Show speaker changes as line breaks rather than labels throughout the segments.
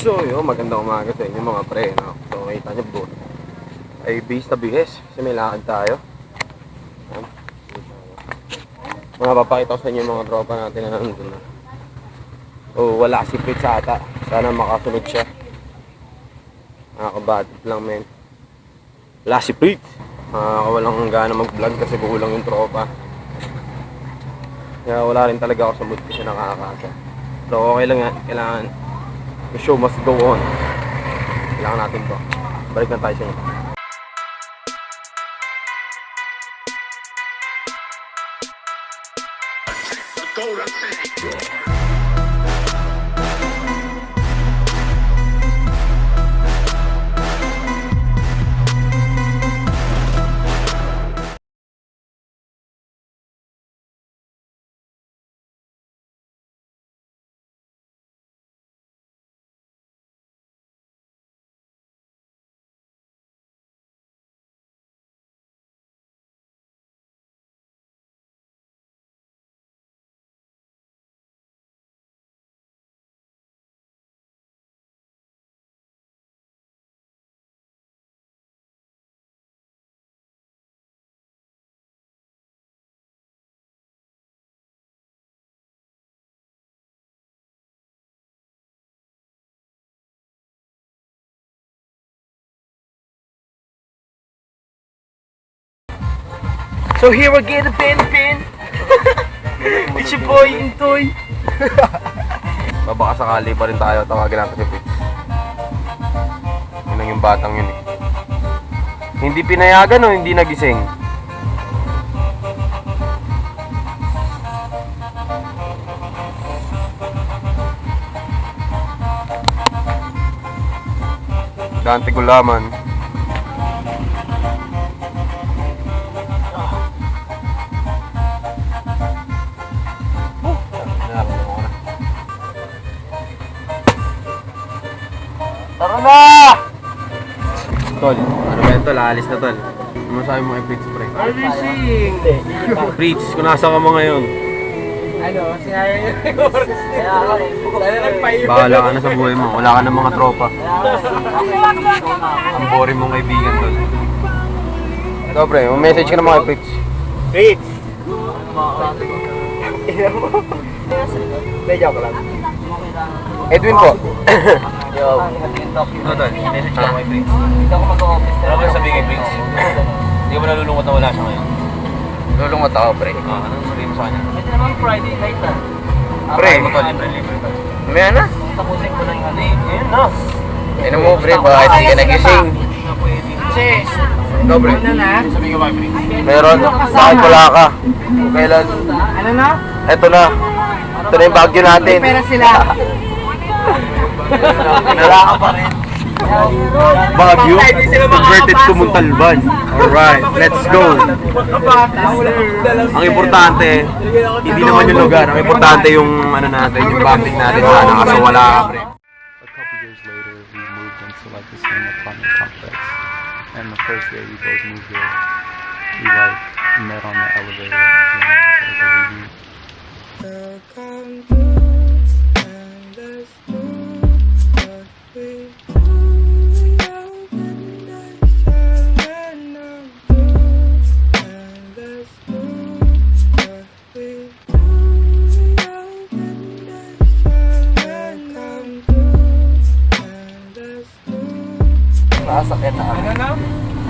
So, yun, magandang umaga sa inyo mga pre, no? So, kita nyo po, ay base na bihis, kasi may lakad tayo. Mga papakita ko sa inyo mga tropa natin na nandun na. Oh, wala si Fritz ata. Sana makasunod siya. Nakakabatid lang, men. Wala si Fritz. Nakakawalang gana mag-vlog kasi kulang yung tropa. Kaya wala rin talaga ako sa mood kasi nakakasa. So, okay lang yan. Kailangan The show must go on. Kailangan natin to. Balik na tayo sa inyo.
So here again, the Ben Ben. It's your boy, Intoy.
Baka sakali pa rin tayo. Tawagin natin si Fritz. Yun yung batang yun eh. Hindi pinayagan o hindi nagising? Dante Gulaman.
Na!
Tol, ano ba yan tol? Aalis na tol. Ano masabi mo kay Fritz pre?
Racing!
Fritz, kung nasa ka mo ngayon,
Ano, sinabi niyo yung oras niya. Sana nagpaiwan.
bahala ka na sa buhay mo. Wala ka ng mga tropa. Ang boring mong kaibigan tol. Ito pre, may message ka naman kay Fritz.
Rich! Hindi, joke lang.
Edwin po.
Yo.
Ano tol? Message
ka
kay Fritz.
Hindi ako mag-office.
Ano ba sabihin kay Fritz? Hindi ka ba nalulungkot na wala siya ngayon?
Lulungot ako, pre.
Ah, anong sabihin mo sa kanya?
Pwede naman Friday night ah.
Pre.
Ano mo tol? Libre, libre.
May ano?
Tapusin ko lang yung ano.
Ayun na.
Ano mo, pre? Bakit di ka nagising?
Kasi,
Ikaw, pre.
ano na?
Sabihin ko ba Fritz?
Meron. Bakit wala ka? Kung kailan?
Ano na?
Eto na. Ito na yung bagyo natin.
May pera sila.
Wala ka pa rin.
Baguio, converted to Montalban. Alright, let's go. Ang importante, hindi naman yung lugar. Ang importante yung ano natin, yung bonding natin sana kasi wala ka pre.
a couple years later, we moved into like the same apartment complex. And the first day we both moved there, we like met on the elevator. You know, just like a review.
Sasakyan na kami.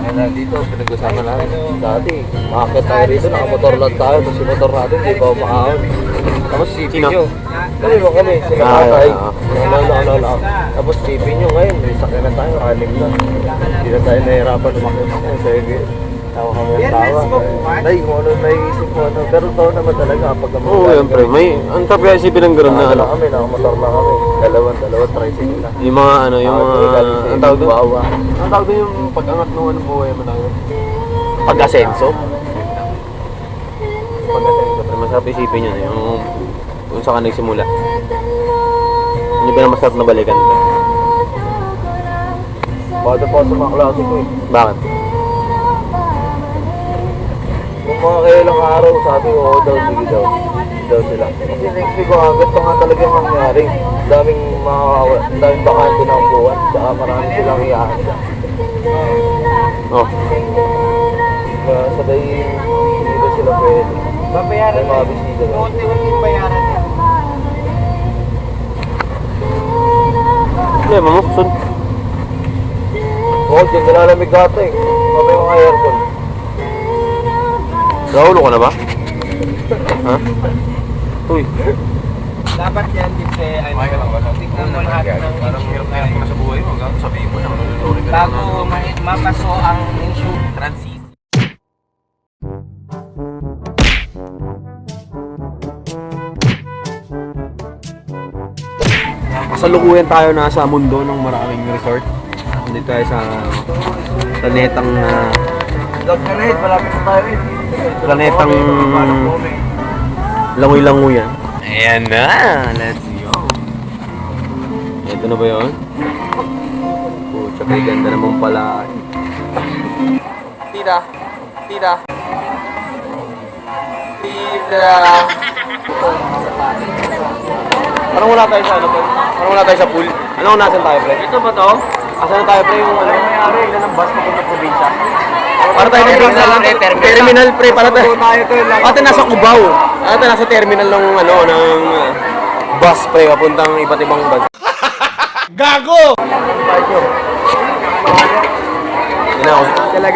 Ano na dito, pinag-usapan namin. Dati, makakit tayo rito, nakamotor lang tayo. Tapos yung motor natin, di ba makahon. Tapos sipin nyo. Kami mo kami, sila Ano, ano, ano, ano. Tapos sipin nyo ngayon, may sakyan na tayo, anim na. Hindi na tayo nahirapan umakit. Sabi, tawa kami ng tawa. Nay, kung ano naisip mo, ano. Pero tao naman talaga kapag ang
Oo, yan pre. May, ang sabi kasi isipin ng gano'n na
Ano kami, nakamotor lang kami. Dalawang, dalawang tricycle na.
Yung mga ano, yung mga,
sa
ang tawag doon?
Bawa.
Ang tawag doon yung pag-angat ng ano buhay mo doon?
Pag-asenso?
Pag-asenso pre, masarap isipin yun eh. Yung, kung saan ka nagsimula. Yun yung pinakamasarap na balikan pre.
Bada pa sa mga klase ko eh.
Bakit?
Kung mga kailang araw, sabi ko, oo daw, sige daw. Hindi daw sila. Kasi next week ko agad pa nga talaga yung nangyari. daming mga, daming bakante na upuan, tsaka marami silang iahanda.
Oh.
Kaya sabay, hindi na sila pwede.
Babayaran
May mga bisita na.
Bayaran
Hindi, mamuksun.
Oo, dyan nilalamig ata eh. Mamaya mga aircon.
Naulo ka na ba? Ha? Uy.
Dapat yan din sa ano. Tignan mo lahat ng
Parang hirap na hirap mo sa buhay mo. Sabihin mo na, ka
bago ma- mapaso ang insurance.
Transit.
Kasalukuyan tayo nasa mundo ng maraming resort. Nandito tayo sa planetang uh, planetang langoy-langoy yan. Ayan na! Let's go! Ito na ba yun? Pucha, kay ganda naman pala. Tita! Tita! Tita! Parang wala tayo sa ano pre? Parang wala tayo sa pool. Ano kung nasan tayo pre? Ito ba to? Asan na tayo pre yung ano? May-ari, ilan ang bus papunta probinsya? Para tayo ng terminal, terminal pre, para tayo. Para tayo nasa Cubao. Para tayo nasa terminal ng ano ng uh, bus pre papuntang iba't ibang bansa. Gago!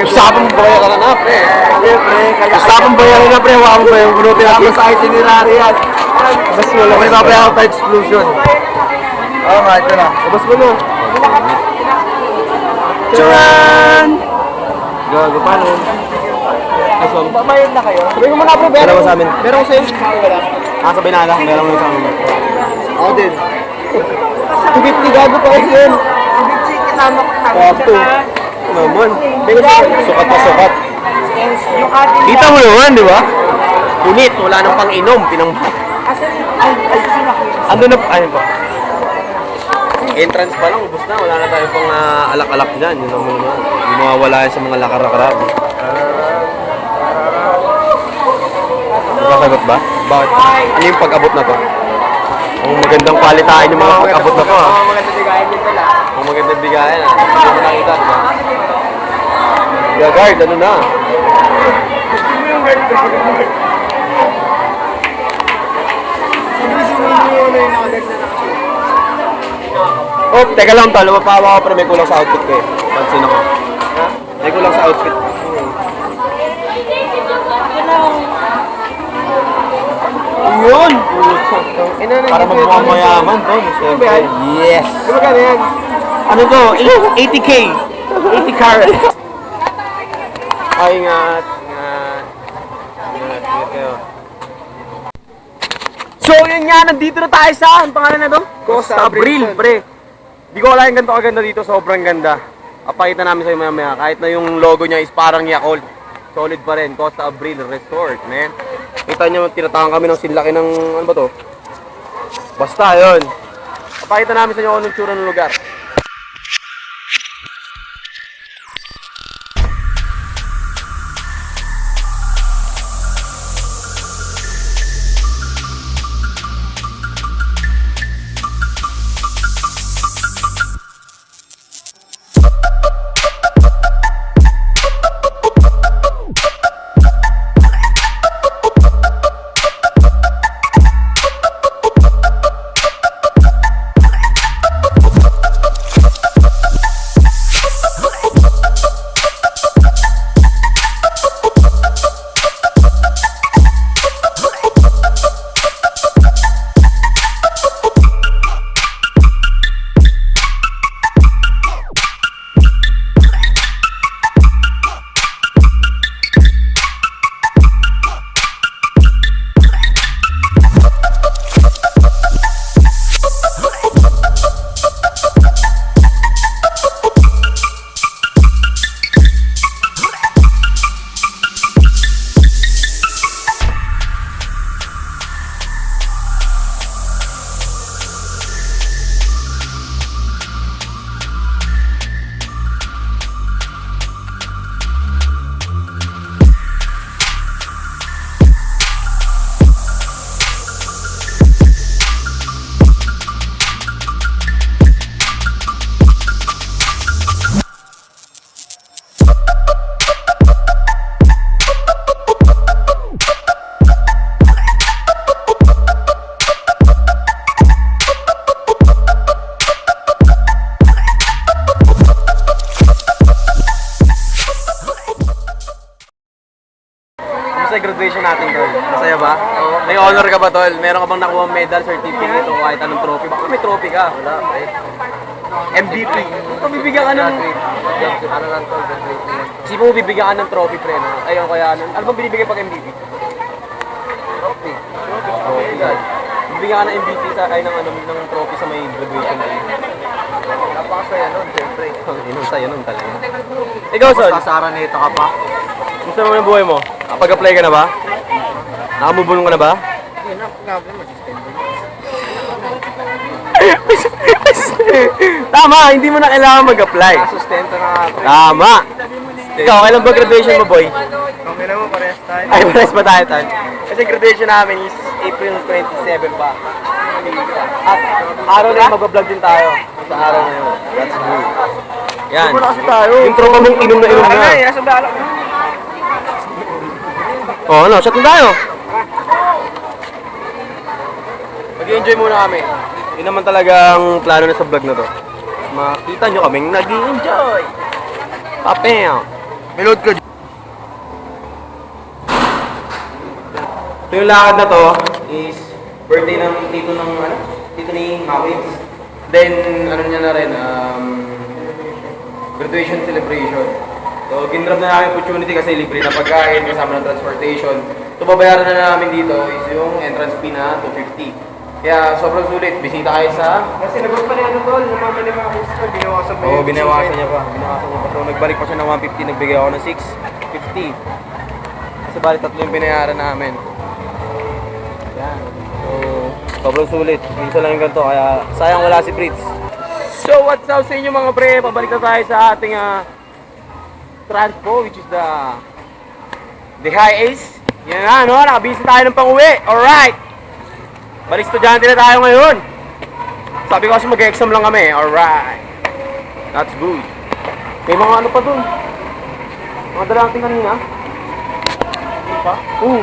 Usapang bayaran ka na pre.
Siyempre, kaya
Usapang bayaran na pre, hawakan mo ba yung bunutin natin?
sa itinerary yan.
Bas mo lang.
May babayaran tayo exclusion. Oo nga, ito na.
Bas mo lang. Charan! Gago, paano? Aswang.
Babayad na kayo.
Sabi ko muna pre, meron sa amin. Meron ko sa'yo. Ah, sabay na lang. Meron mo sa amin.
Ako din.
250 gago pa kasi yun.
Kasama ko na.
Sakto. Naman. Sukat pa sukat.
Yung ating
Kita mo naman, di ba? Punit, wala nang pang-inom. Pinang... Ando na, ayun pa. Entrance pa lang, ubos na. Wala na tayo pang ah, alak-alak dyan. Yun naman naman. Hindi mawawala yan sa mga lakar-lakarab. Nakasagot ba? Bakit? Ano yung pag-abot na to? Ang magandang kwalitain yung mga pag-abot na to ha.
Mga maganda bigayan din pala.
Ang magandang bigayan ha. Hindi mo nakita, di ba? Gagard, ano na? Oh, teka lang tol, mapawa ko pero may kulang sa outfit ko eh. Pansin ako. Ha? May kulang sa outfit. Yun! Para magmukhang mayaman to. Yes!
Magkano yan?
Ano to? 80k! 80 carat! Ay. Ingat. Ingat. Ingat kayo. So, yun nga. Nandito na tayo sa, ang pangalan na to? Costa Abril, pre. Di ko wala yung ganito kaganda dito. Sobrang ganda. Apakita namin sa'yo maya maya. Kahit na yung logo niya is parang Yakult. Solid pa rin. Costa Abril Resort, man. Kita niyo, tinatawag kami ng sinlaki ng, ano ba to? Basta, yun. Papakita namin sa inyo kung anong tsura ng lugar. Ba, tol? Meron ka bang nakuha medal, certificate o kahit anong trophy? Baka may trophy ka. Wala, eh. MVP. Ito, bibigyan ka ng...
Ano lang to, graduate na lang.
Sipo mo bibigyan ka ng trophy, pre, no? Ayun, kaya ano. Ano bang binibigyan pag MVP?
Trophy.
Trophy, guys. Bibigyan ka ng MVP sa, ay, ng, ano, ng trophy sa may graduation day.
Napakasaya nun, siyempre.
Inong sa'yo nun talaga. Ikaw, Sol.
Basta sa Araneta ka pa.
Gusto mo ng buhay mo? Nakapag-apply ka na ba? Nakamubulong ka na ba?
Yun na, grabe, masistente.
Tama, hindi mo na kailangan mag-apply.
Sustento na nga.
Tama. Ikaw, kailan ba graduation mo, boy?
Okay na mo, parehas tayo.
Ay, pares pa tayo, Tan. Kasi graduation namin is April 27 pa. At araw na yun, mag-vlog din tayo. Sa araw na yun. That's good. Yan.
kasi tayo.
Yung tropa mong inom na inom na.
nasa balak.
Oo, ano, shot na tayo. Mag-enjoy muna kami. Yun naman talagang plano na sa vlog na to. Makita nyo kaming nag-enjoy. Papel.
Milod ka.
So yung lakad na to is birthday ng tito ng ano? Tito ni Mawins. Then ano niya na rin um, graduation celebration. So ginrab na namin opportunity kasi libre na pagkain kasama ng transportation. So babayaran na namin dito is yung entrance fee na 250. Kaya sobrang sulit. Bisita kayo sa
Kasi nagot pa ni ano tol, naman ni mga gusto, binawasan pa
Oo,
yung
binawasan niya pa. Binawasan niya pa. So, nagbalik pa siya ng 150, nagbigay ako ng 650. Kasi bali tatlo yung binayaran namin. Yan. So, sobrang sulit. Minsan lang yung ganito, kaya sayang wala si Fritz. So, what's up sa inyo mga pre? Pabalik na tayo sa ating ah, transpo, which is the the high ace. Yan na, no? Nakabisi tayo ng pang-uwi. Alright! Balik estudyante na tayo ngayon. Sabi ko kasi mag-exam lang kami. Alright. That's good. May mga ano pa dun. Mga dala kanina. Ano pa? Oo.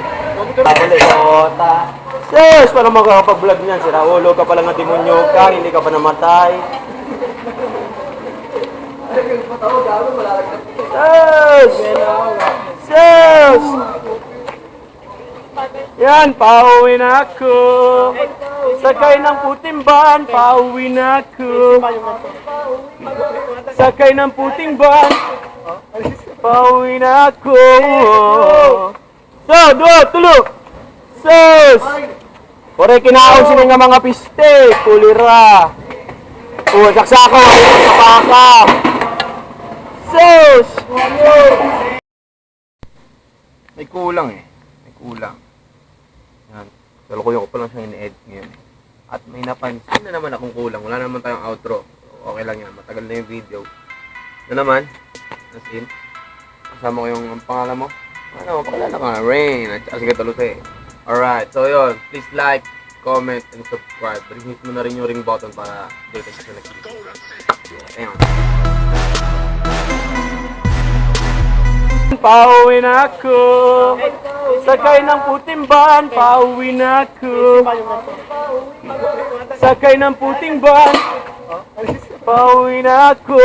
Tapos, Sus! Paano makakapag-vlog niyan? Sira ulo ka pala ng demonyo ka, hindi ka pa namatay. Sus! Sus! Yan, pauwi na ako. Sakay ng puting van, pauwi na ako. Sakay ng puting van, pauwi na ako. So, do, tulo. Sus! Ore kinaon sila nga mga piste, kulira. O, saksako, kapaka. Sus! May kulang eh. May kulang. Yan. Salukuyan ko pa lang siya in-edit ngayon. At may napansin na naman akong kulang. Wala naman tayong outro. Okay lang yan. Matagal na yung video. Na naman. As in. Kasama ko yung ang pangalan mo. Ano, pakilala ka. Rain. At saka si Cataluse. Alright. So yun. Please like, comment, and subscribe. Ring mo na rin yung ring button para dito sa nakikita. Ayan. Pauwi na ako. Sakay ng puting van, pauwi na ako. Sakay ng puting van, pauwi na ako.